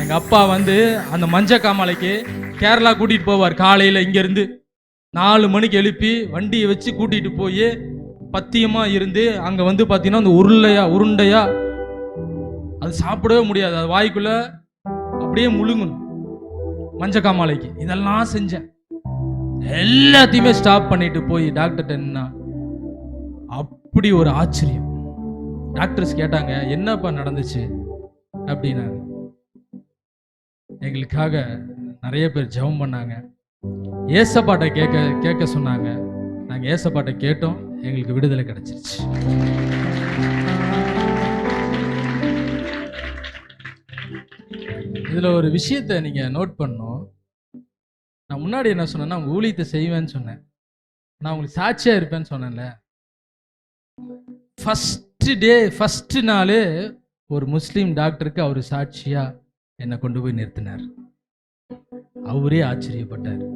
எங்க அப்பா வந்து அந்த மஞ்ச காமாலைக்கு கேரளா கூட்டிட்டு போவார் காலையில இங்கேருந்து. நாலு மணிக்கு எழுப்பி வண்டியை வச்சு கூட்டிட்டு போய் பத்தியமா இருந்து அங்க வந்து பாத்தீங்கன்னா அந்த உருளையா உருண்டையா அது சாப்பிடவே முடியாது. அது வாய்க்குள்ள அப்படியே முழுங்கணும் மஞ்ச காமாலைக்கு. இதெல்லாம் செஞ்சேன். எல்லாத்தையுமே ஸ்டாப் பண்ணிட்டு போய் டாக்டர்கிட்ட என்ன அப்படி ஒரு ஆச்சரியம். டாக்டர்ஸ் கேட்டாங்க என்னப்பா நடந்துச்சு? அப்படின்னாங்க. எங்களுக்காக நிறைய பேர் ஜெபம் பண்ணாங்க. ஏசப்பாட்டை கேட்க கேட்க சொன்னாங்க. நாங்கள் ஏசப்பாட்டை கேட்டோம். எங்களுக்கு விடுதலை கிடைச்சிருச்சு. இதில் ஒரு விஷயத்தை நீங்கள் நோட் பண்ணணும். நான் முன்னாடி என்ன சொன்னேன்னா ஊழியத்தை செய்வேன்னு சொன்னேன். நான் உங்களுக்கு சாட்சியாக இருப்பேன்னு சொன்னேன்ல. ஃபஸ்ட்டு டே ஃபஸ்ட்டு நாள் ஒரு முஸ்லீம் டாக்டருக்கு அவர் சாட்சியாக என்னை கொண்டு போய் நிறுத்தினார். அவரே ஆச்சரியப்பட்டார்.